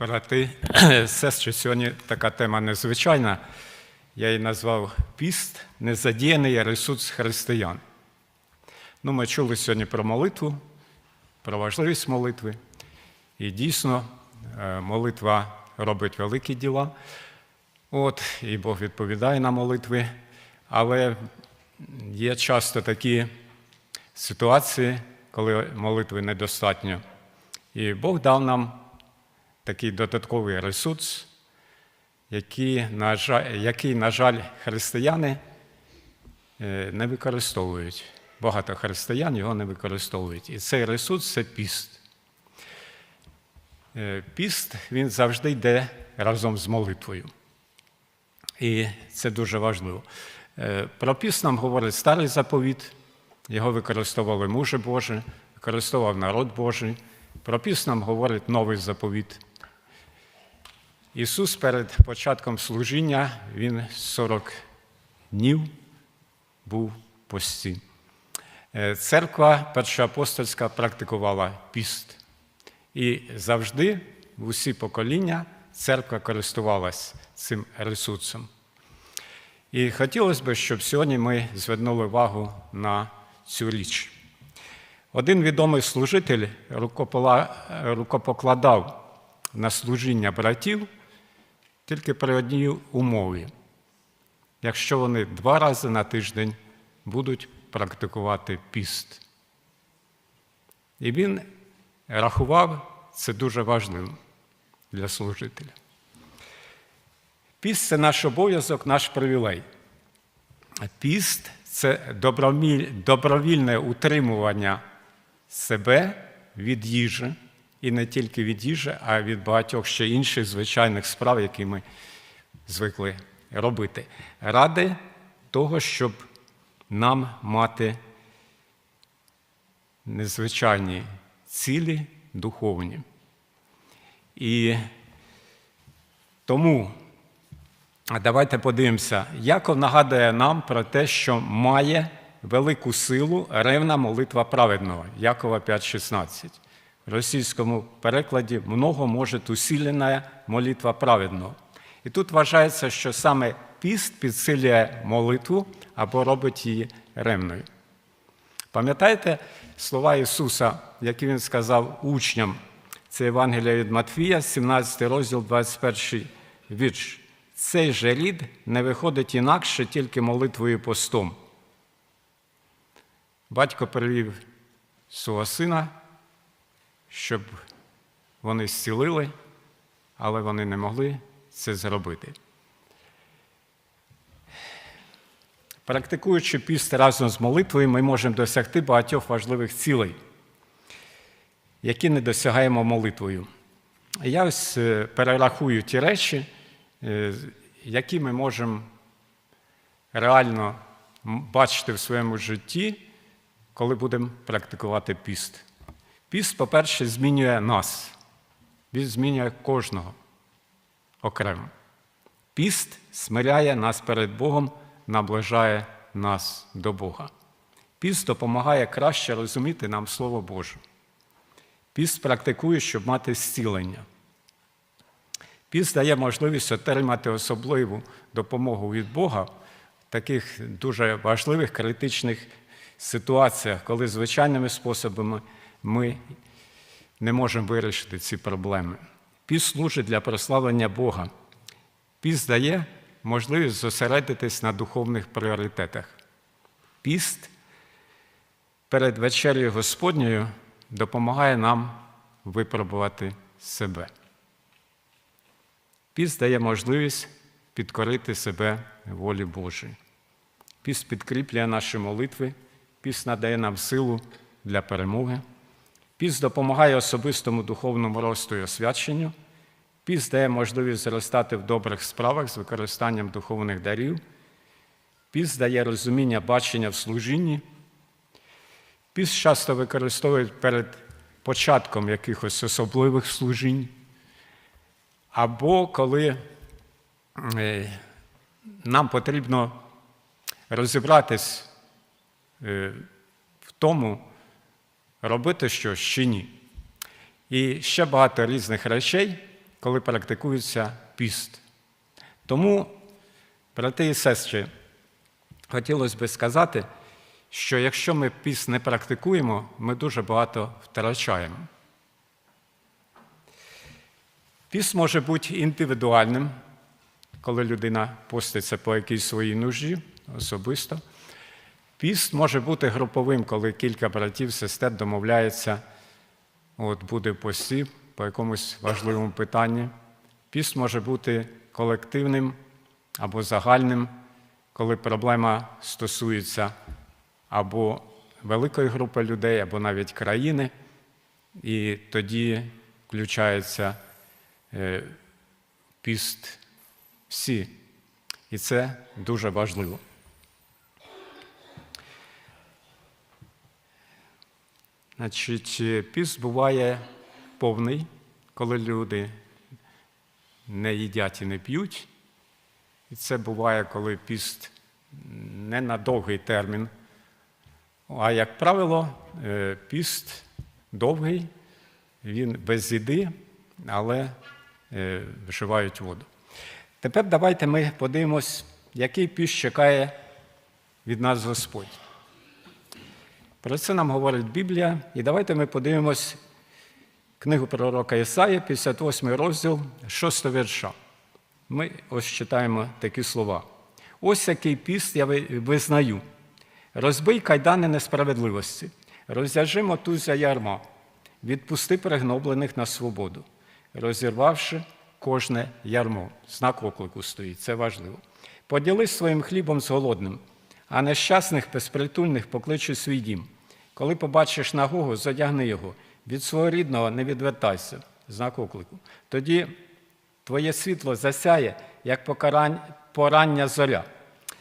брати, сестри, сьогодні така тема незвичайна. Я її назвав Піст незадіяний ресурс християн. Ну, ми чули сьогодні про молитву, про важливість молитви. І дійсно, е, молитва робить великі діла. От, і Бог відповідає на молитви. Але є часто такі ситуації, коли молитви недостатньо. І Бог дав нам такий додатковий ресурс, який, на жаль, який, на жаль, християни е, не використовують. Багато християн його не використовують. І цей ресурс це піст. Е, Піст він завжди йде разом з молитвою. І це дуже важливо. Е, Про піст нам говорить старий заповіт, його використовували мужі Божі, використовував народ Божий. Про піст нам говорить новий заповіт. Ісус перед початком служіння, Він 40 днів був пості. Е, Церква першоапостольська практикувала піст. І завжди, в усі покоління, церква користувалась цим ресурсом. І хотілося б, щоб сьогодні ми звернули увагу на цю річ. Один відомий служитель рукопокладав на служіння братів тільки при одній умові, якщо вони два рази на тиждень будуть практикувати піст. І він рахував це дуже важливим для служителя. Піст це наш обов'язок, наш привілей. Піст це добровільне утримування себе від їжі, і не тільки від їжі, а від багатьох ще інших звичайних справ, які ми звикли робити. Ради того, щоб нам мати незвичайні цілі духовні. І тому давайте подивимося, Яков нагадує нам про те, що має велику силу ревна молитва праведного. Якова 5,16. Російському перекладі много може усилена молитва праведного. І тут вважається, що саме піст підсилює молитву або робить її ревною. Пам'ятаєте слова Ісуса, які Він сказав учням? Це Євангелія від Матфія, 17 розділ, 21 вірш. Цей же рід не виходить інакше тільки молитвою постом. Батько привів свого сина, щоб вони зцілили, але вони не могли це зробити. Практикуючи піст разом з молитвою, ми можемо досягти багатьох важливих цілей, які не досягаємо молитвою. Я ось е, перерахую ті речі, е, які ми можемо реально бачити в своєму житті, коли будемо практикувати піст. Піст, по-перше, змінює нас, він змінює кожного окремо. Піст смиряє нас перед Богом, наближає нас до Бога. Піст допомагає краще розуміти нам Слово Боже. Піст практикує, щоб мати зцілення. Піст дає можливість отримати особливу допомогу від Бога в таких дуже важливих критичних ситуаціях, коли звичайними способами ми не можемо вирішити ці проблеми. Піст служить для прославлення Бога. Піст дає можливість зосередитись на духовних пріоритетах. Піст перед вечерею Господньою допомагає нам випробувати себе. Піст дає можливість підкорити себе волі Божій. Піст підкріплює наші молитви, піст надає нам силу для перемоги. Піст допомагає особистому духовному росту і освяченню. Піст дає можливість зростати в добрих справах з використанням духовних дарів. Піст дає розуміння бачення в служінні. Піст часто використовують перед початком якихось особливих служінь. Або коли е, нам потрібно розібратись е, в тому, робити щось чи ні. І ще багато різних речей, коли практикується піст. Тому, брати і сестри, хотілося би сказати, що якщо ми піст не практикуємо, ми дуже багато втрачаємо. Піст може бути індивідуальним, коли людина поститься по якійсь своїй нужді особисто. Піст може бути груповим, коли кілька братів, сестер домовляються, от буде в по якомусь важливому питанні. Піст може бути колективним або загальним, коли проблема стосується або великої групи людей, або навіть країни, і тоді включається е, піст всі. І це дуже важливо. Значить, піст буває повний, коли люди не їдять і не п'ють. І це буває, коли піст не на довгий термін. А як правило, е, піст довгий, він без їди, але е, вживають воду. Тепер давайте ми подивимось, який піст чекає від нас Господь. Про це нам говорить Біблія. І давайте ми подивимось книгу пророка Ісаї, 58 розділ, 6 вірша. Ми ось читаємо такі слова. Ось який піст я визнаю. Розбий кайдани несправедливості, розв'яжи мотузя ярма, відпусти пригноблених на свободу, розірвавши кожне ярмо. Знак оклику стоїть, це важливо. Поділись своїм хлібом з голодним, а нещасних безпритульних покличу свій дім. Коли побачиш нагого, задягни його, від свого рідного не відвертайся, знак оклику. Тоді твоє світло засяє, як покарань, порання зоря,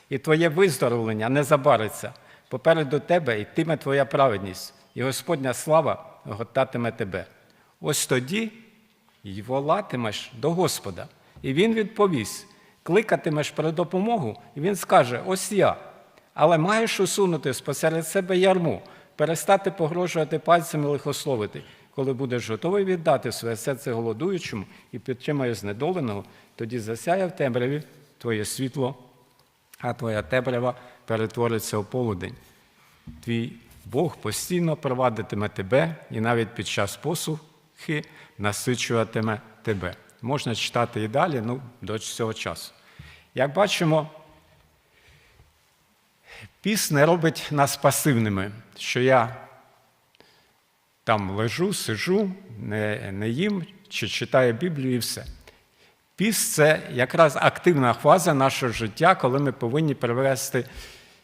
і твоє виздоровлення не забариться. Попереду тебе йтиме твоя праведність, і Господня слава готатиме тебе. Ось тоді й волатимеш до Господа, і Він відповість, кликатимеш про допомогу, і Він скаже: Ось я. Але маєш усунути спосеред себе ярму, перестати погрожувати пальцями лихословити. Коли будеш готовий віддати своє серце голодуючому і підтримає знедоленого, тоді засяє в темряві твоє світло, а твоя темрява перетвориться у полудень. Твій Бог постійно провадитиме тебе і навіть під час посухи насичуватиме тебе. Можна читати і далі, ну, до цього часу. Як бачимо, Піс не робить нас пасивними, що я там лежу, сижу, не, не їм чи читаю Біблію і все. Піс це якраз активна фаза нашого життя, коли ми повинні привести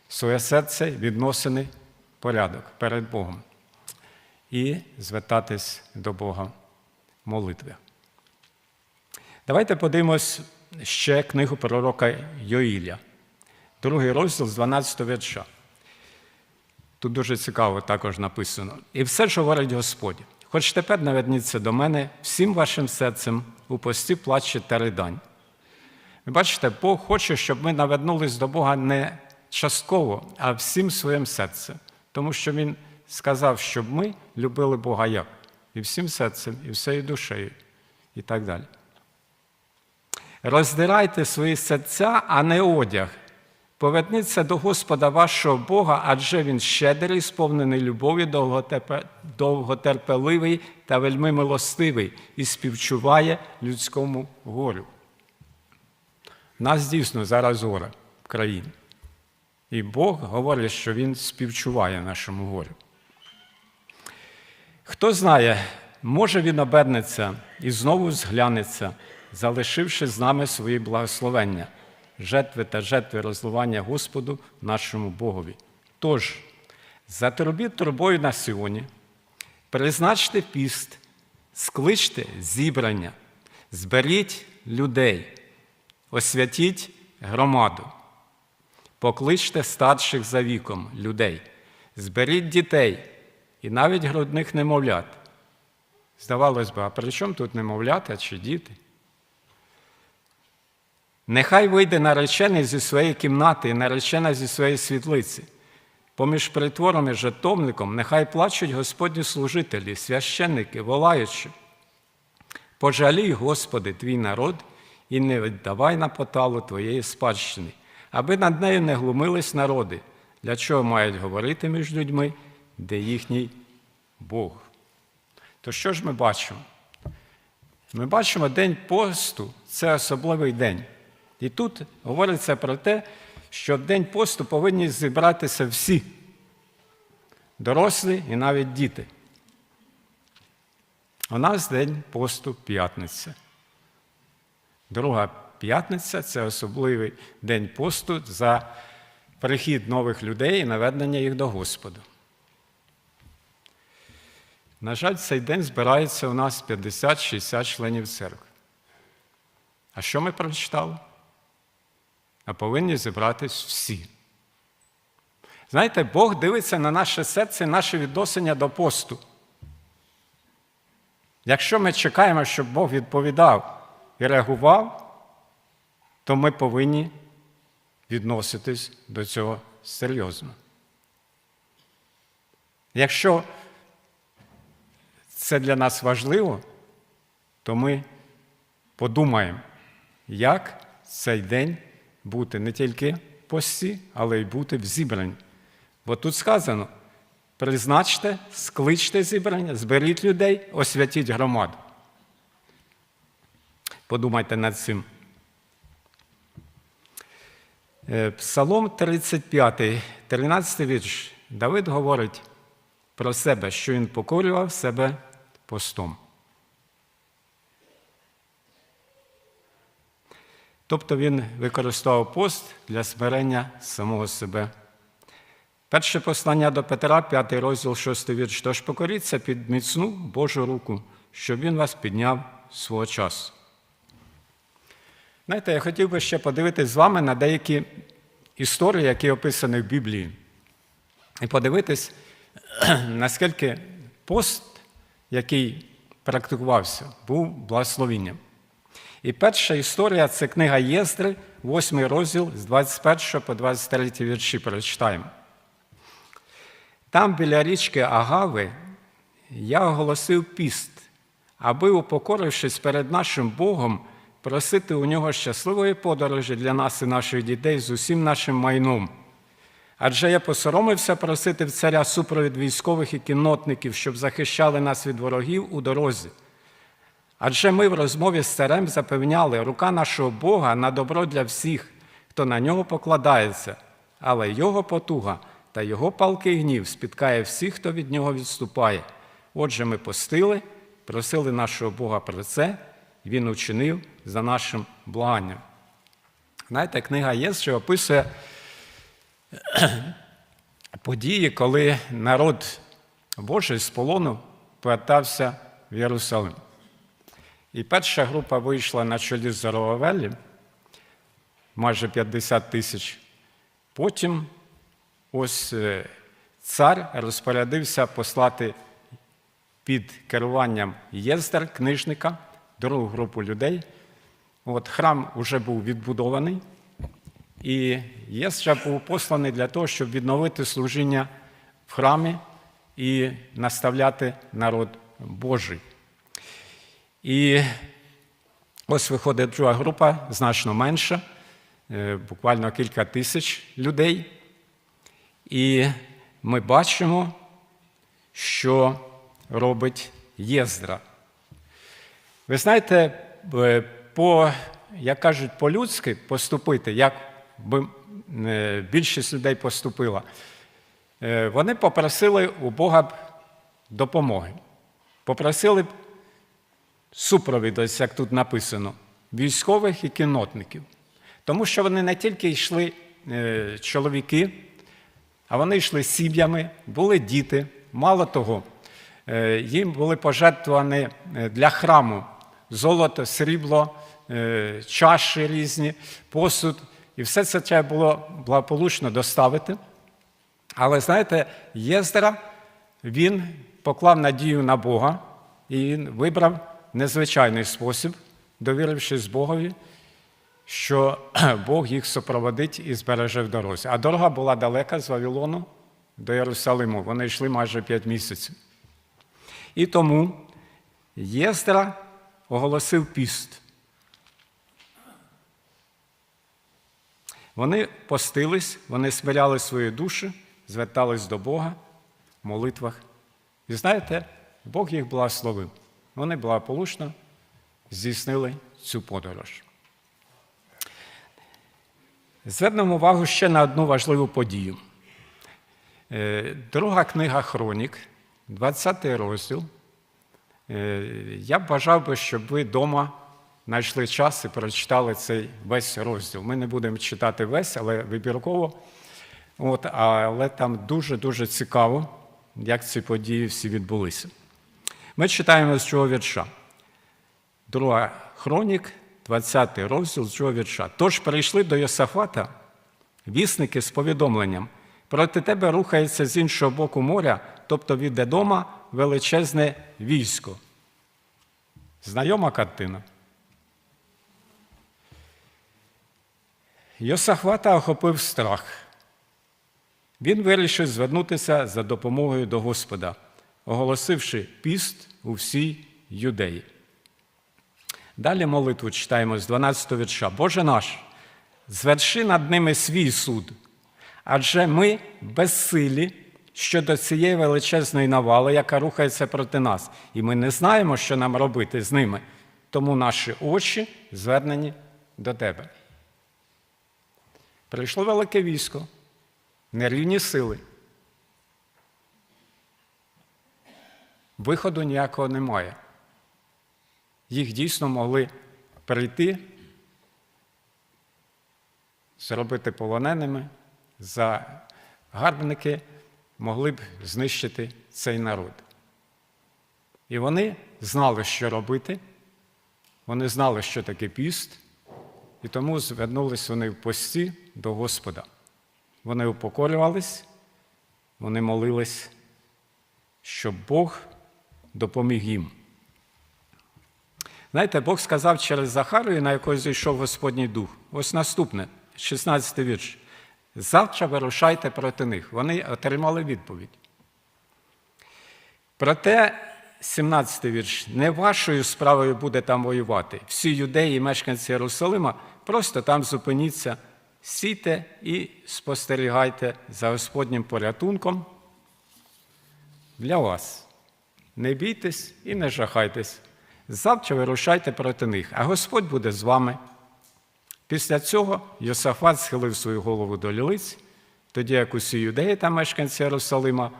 своє серце, відносини порядок перед Богом і звертатись до Бога молитви. Давайте подивимось ще книгу пророка Йоїля. Другий розділ з 12 вірша. Тут дуже цікаво також написано. І все ж говорить Господь, хоч тепер наведніться до мене всім вашим серцем у пості плаче та ридань. Ви бачите, Бог хоче, щоб ми наведнулись до Бога не частково, а всім своїм серцем. Тому що Він сказав, щоб ми любили Бога як? І всім серцем, і всією душею, і так далі. Роздирайте свої серця, а не одяг. Поверніться до Господа вашого Бога, адже Він щедрий, сповнений любові, довготерпеливий та вельми милостивий і співчуває людському горю. Нас дійсно зараз горе в країні. І Бог говорить, що Він співчуває нашому горю. Хто знає, може він обернеться і знову зглянеться, залишивши з нами свої благословення жертви та жертви розливання Господу нашому Богові. Тож, затрубіть трубою на сьогодні, призначте піст, скличте зібрання, зберіть людей, освятіть громаду, покличте старших за віком людей, зберіть дітей і навіть грудних немовлят. Здавалось би, а при чому тут немовлята чи діти? Нехай вийде наречений зі своєї кімнати і наречена зі своєї світлиці. Поміж притвором і жертовником нехай плачуть Господні служителі, священники, волаючи. Пожалій, Господи, твій народ, і не віддавай на поталу твоєї спадщини, аби над нею не глумились народи, для чого мають говорити між людьми, де їхній Бог. То що ж ми бачимо? Ми бачимо День посту це особливий день. І тут говориться про те, що в День посту повинні зібратися всі дорослі і навіть діти. У нас День посту п'ятниця. Друга п'ятниця це особливий день посту за прихід нових людей і наведення їх до Господа. На жаль, цей день збирається у нас 50-60 членів церкви. А що ми прочитали? А повинні зібратись всі. Знаєте, Бог дивиться на наше серце, наше відношення до посту. Якщо ми чекаємо, щоб Бог відповідав і реагував, то ми повинні відноситись до цього серйозно. Якщо це для нас важливо, то ми подумаємо, як цей день бути не тільки в пості, але й бути в зібранні. Бо тут сказано: призначте, скличте зібрання, зберіть людей, освятіть громаду. Подумайте над цим. Е, Псалом 35, 13 вірш. Давид говорить про себе, що він покорював себе постом. Тобто він використовував пост для смирення самого себе. Перше послання до Петра, 5 розділ, 6 вірш. Тож покоріться під міцну Божу руку, щоб він вас підняв свого часу. Знаєте, я хотів би ще подивитись з вами на деякі історії, які описані в Біблії. І подивитись, наскільки пост, який практикувався, був благословенням. І перша історія це книга Єздри, 8 розділ з 21 по 23 вірші прочитаємо. Там біля річки Агави я оголосив піст, аби, упокорившись перед нашим Богом, просити у нього щасливої подорожі для нас і наших дітей з усім нашим майном. Адже я посоромився просити в царя супровід військових і кіннотників, щоб захищали нас від ворогів у дорозі. Адже ми в розмові з царем запевняли, рука нашого Бога на добро для всіх, хто на нього покладається, але його потуга та його палкий гнів спіткає всіх, хто від нього відступає. Отже, ми постили, просили нашого Бога про це, і він учинив за нашим благанням. Знаєте, книга є, що описує події, коли народ Божий з полону повертався в Єрусалим. І перша група вийшла на чолі з Заровавелі, майже 50 тисяч. Потім ось е, цар розпорядився послати під керуванням Єздер, книжника, другу групу людей. От Храм вже був відбудований, і Єздра був посланий для того, щоб відновити служіння в храмі і наставляти народ Божий. І ось виходить друга група, значно менша, е, буквально кілька тисяч людей. І ми бачимо, що робить Єздра. Ви знаєте, е, по, як кажуть, по-людськи поступити, як би е, більшість людей поступила, вони попросили у Бога допомоги. Попросили б супровід, як тут написано, військових і кіннотників. Тому що вони не тільки йшли е, чоловіки, а вони йшли сім'ями, були діти. Мало того, е, їм були пожертвовані е, для храму золото, срібло, чаші різні, посуд. І все це треба було благополучно доставити. Але знаєте, Єздра, він поклав надію на Бога і він вибрав незвичайний спосіб, довірившись Богові, що Бог їх супроводить і збереже в дорозі. А дорога була далека з Вавилону до Єрусалиму. Вони йшли майже п'ять місяців. І тому Єздра оголосив піст. Вони постились, вони смиряли свої душі, звертались до Бога в молитвах. І знаєте, Бог їх благословив. Вони благополучно здійснили цю подорож. Звернемо увагу ще на одну важливу подію. Е, Друга книга Хронік, 20 розділ. Е, Я б бажав би, щоб ви вдома знайшли час і прочитали цей весь розділ. Ми не будемо читати весь, але вибірково. От, але там дуже-дуже цікаво, як ці події всі відбулися. Ми читаємо з цього вірша. Друга хронік, 20 розділ з цього вірша. Тож прийшли до Йосафата вісники з повідомленням. Проти тебе рухається з іншого боку моря, тобто від Едома величезне військо. Знайома картина. Йосафата охопив страх. Він вирішив звернутися за допомогою до Господа, оголосивши піст у всій юдеї. Далі молитву читаємо з 12 вірша. Боже наш, зверши над ними свій суд, адже ми безсилі щодо цієї величезної навали, яка рухається проти нас, і ми не знаємо, що нам робити з ними, тому наші очі звернені до тебе. Прийшло велике військо, нерівні сили. Виходу ніякого немає. Їх дійсно могли прийти, зробити полоненими, за гарбники могли б знищити цей народ. І вони знали, що робити, вони знали, що таке піст, і тому звернулись вони в пості до Господа. Вони упокорювались, вони молились, щоб Бог допоміг їм. Знаєте, Бог сказав через Захарію, на якого зійшов Господній Дух. Ось наступне, 16 вірш. Завтра вирушайте проти них. Вони отримали відповідь. Проте, 17 вірш, не вашою справою буде там воювати. Всі юдеї і мешканці Єрусалима просто там зупиніться, сійте і спостерігайте за Господнім порятунком для вас. Не бійтесь і не жахайтесь. Завтра вирушайте проти них, а Господь буде з вами. Після цього Йосафат схилив свою голову до лілиць, тоді як усі юдеї та мешканці Єрусалима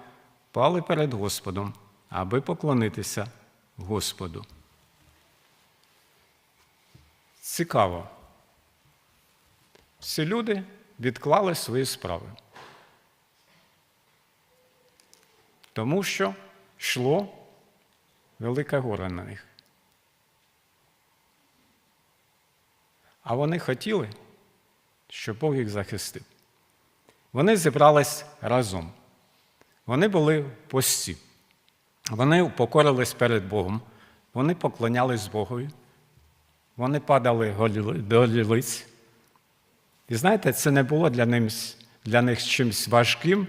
пали перед Господом, аби поклонитися Господу. Цікаво. Всі люди відклали свої справи. Тому що йшло велике горе на них. А вони хотіли, щоб Бог їх захистив. Вони зібрались разом. Вони були в пості. Вони упокорились перед Богом, вони поклонялись Богові, вони падали до лілиць. І знаєте, це не було для них, для них чимось важким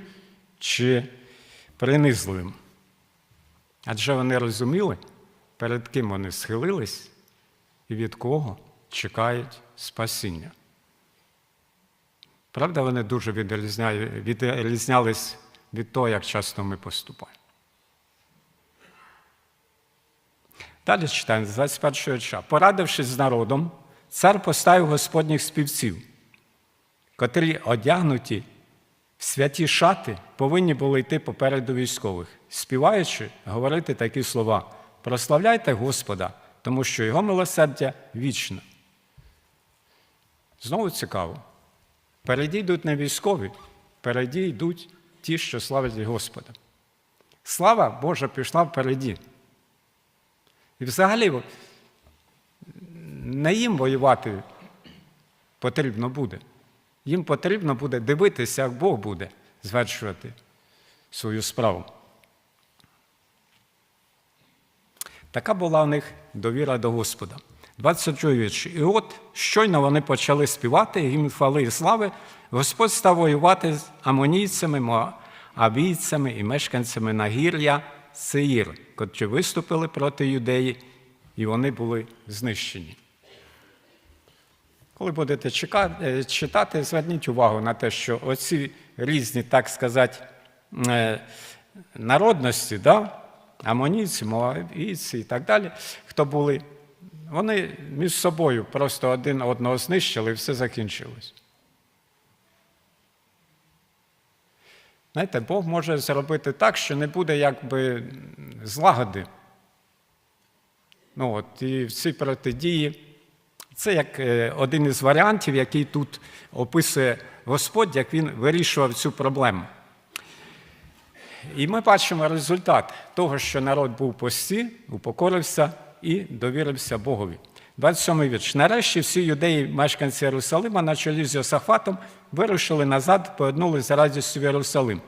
чи принизливим. Адже вони розуміли, перед ким вони схилились і від кого чекають спасіння. Правда, вони дуже відрізнялись від того, як часто ми поступаємо. Далі читаємо з 21 вірша. Порадившись з народом, цар поставив Господніх співців, котрі одягнуті святі шати повинні були йти попереду військових, співаючи, говорити такі слова: прославляйте Господа, тому що Його милосердя вічне. Знову цікаво. Переді йдуть не військові, переді йдуть ті, що славлять Господа. Слава Божа пішла впереді. І взагалі не їм воювати потрібно буде. Їм потрібно буде дивитися, як Бог буде звершувати свою справу. Така була в них довіра до Господа. 22 вірш. І от щойно вони почали співати гімн хвали і слави, Господь став воювати з амонійцями, моавійцями і мешканцями нагір'я Сеїр, котрі виступили проти юдеї і вони були знищені. Коли будете е, читати, зверніть увагу на те, що оці різні, так сказати, е, народності, да? амонійці, моавійці і так далі, хто були, вони між собою просто один одного знищили і все закінчилось. Знаєте, Бог може зробити так, що не буде якби злагоди. Ну, от, і в цій протидії це як е, один із варіантів, який тут описує Господь, як він вирішував цю проблему. І ми бачимо результат того, що народ був пості, упокорився і довірився Богові. 27 вірш. Нарешті всі юдеї, мешканці Єрусалима, на чолі з Йосафатом, вирушили назад, повернулися з радістю в Єрусалим.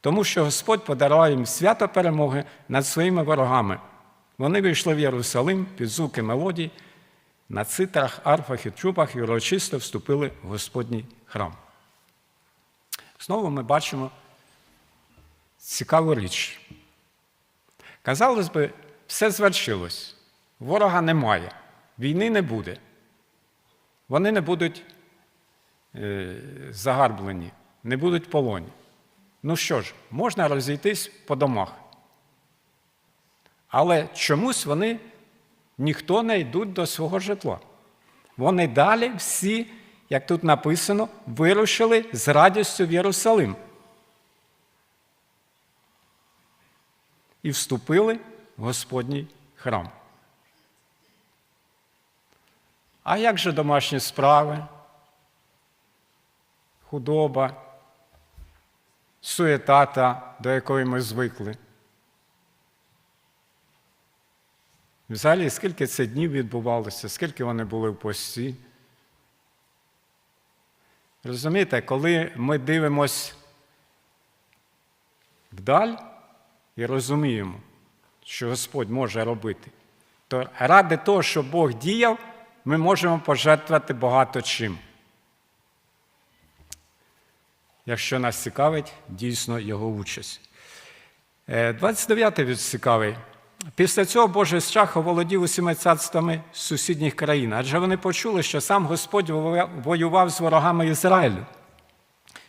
Тому що Господь подарував їм свято перемоги над своїми ворогами. Вони вийшли в Єрусалим під звуки мелодій, на цитрах, арфах і трубах і урочисто вступили в Господній храм. Знову ми бачимо цікаву річ. Казалось би, все звершилось, ворога немає, війни не буде. Вони не будуть е, загарблені, не будуть полоні. Ну що ж, можна розійтись по домах. Але чомусь вони ніхто не йдуть до свого житла. Вони далі всі, як тут написано, вирушили з радістю в Єрусалим. І вступили в Господній храм. А як же домашні справи? Худоба, суєта та, до якої ми звикли? Взагалі, скільки це днів відбувалося, скільки вони були в пості. Розумієте, коли ми дивимось вдаль і розуміємо, що Господь може робити, то ради того, щоб Бог діяв, ми можемо пожертвувати багато чим. Якщо нас цікавить дійсно його участь. 29 й вірш цікавий. Після цього Божий страх оволодів усіма царствами сусідніх країн, адже вони почули, що сам Господь воював з ворогами Ізраїлю.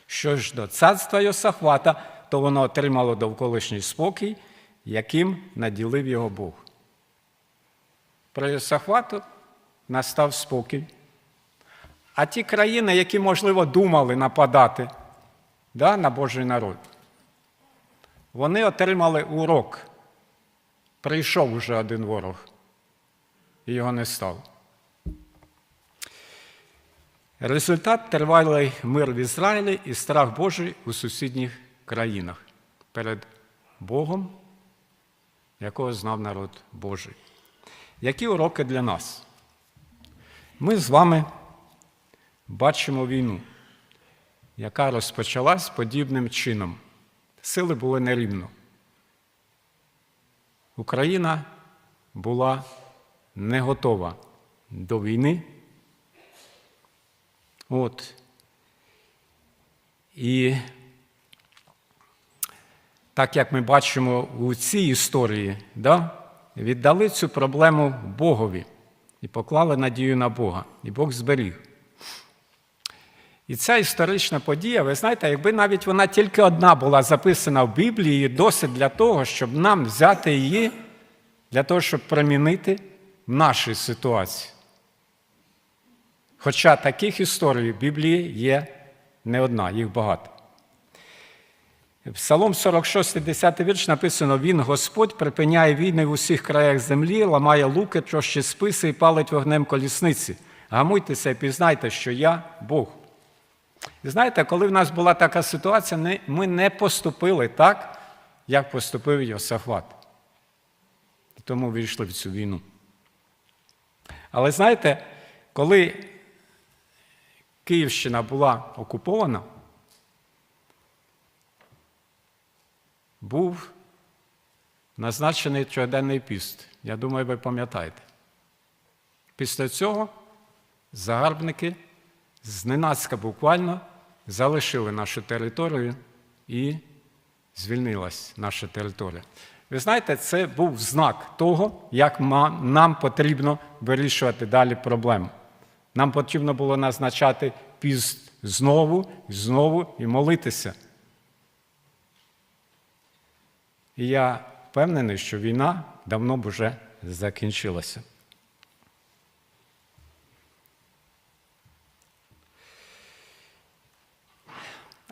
Що ж до царства Йосахвата, то воно отримало довколишній спокій, яким наділив його Бог. Про Йосахвату настав спокій. А ті країни, які, можливо, думали нападати да, на Божий народ, вони отримали урок. Прийшов уже один ворог, і його не стало. Результат тривалий мир в Ізраїлі і страх Божий у сусідніх країнах перед Богом, якого знав народ Божий. Які уроки для нас? Ми з вами бачимо війну, яка розпочалась подібним чином. Сили були нерівно. Україна була не готова до війни. От. І так як ми бачимо у цій історії, да, віддали цю проблему Богові і поклали надію на Бога, і Бог зберіг. І ця історична подія, ви знаєте, якби навіть вона тільки одна була записана в Біблії, досить для того, щоб нам взяти її, для того, щоб примінити в нашій ситуації. Хоча таких історій в Біблії є не одна, їх багато. Псалом 46, 10 вірш написано: Він, Господь, припиняє війни в усіх краях землі, ламає луки, трощі списи і палить вогнем колісниці. Гамуйтеся і пізнайте, що я Бог. І знаєте, коли в нас була така ситуація, ми не поступили так, як поступив Йосафат. Тому війшли в цю війну. Але знаєте, коли Київщина була окупована, був назначений трьохденний піст. Я думаю, ви пам'ятаєте. Після цього загарбники зненацька буквально залишили нашу територію і звільнилась наша територія. Ви знаєте, це був знак того, як нам потрібно вирішувати далі проблему. Нам потрібно було назначати піст знову, знову і молитися. І я впевнений, що війна давно б уже закінчилася.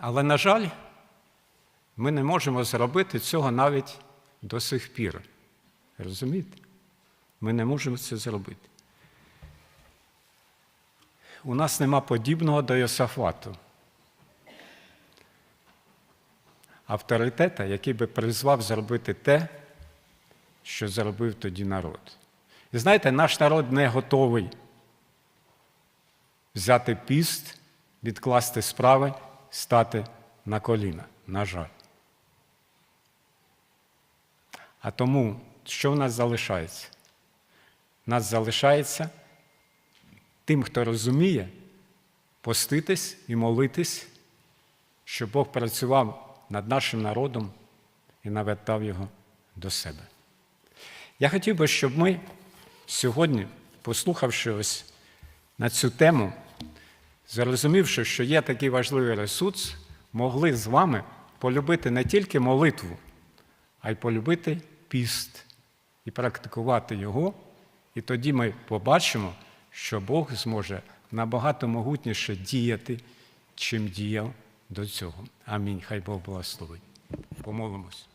Але, на жаль, ми не можемо зробити цього навіть до сих пір. Розумієте? Ми не можемо це зробити. У нас нема подібного до Йосафату. Авторитета, який би призвав зробити те, що зробив тоді народ. І знаєте, наш народ не готовий взяти піст, відкласти справи, стати на коліна, на жаль. А тому, що в нас залишається? Нас залишається тим, хто розуміє, поститись і молитись, щоб Бог працював над нашим народом і навертав його до себе. Я хотів би, щоб ми сьогодні, послухавши ось на цю тему, зрозумівши, що є такий важливий ресурс, могли з вами полюбити не тільки молитву, а й полюбити піст і практикувати його. І тоді ми побачимо, що Бог зможе набагато могутніше діяти, чим діяв до цього. Амінь. Хай Бог благословить. Помолимось.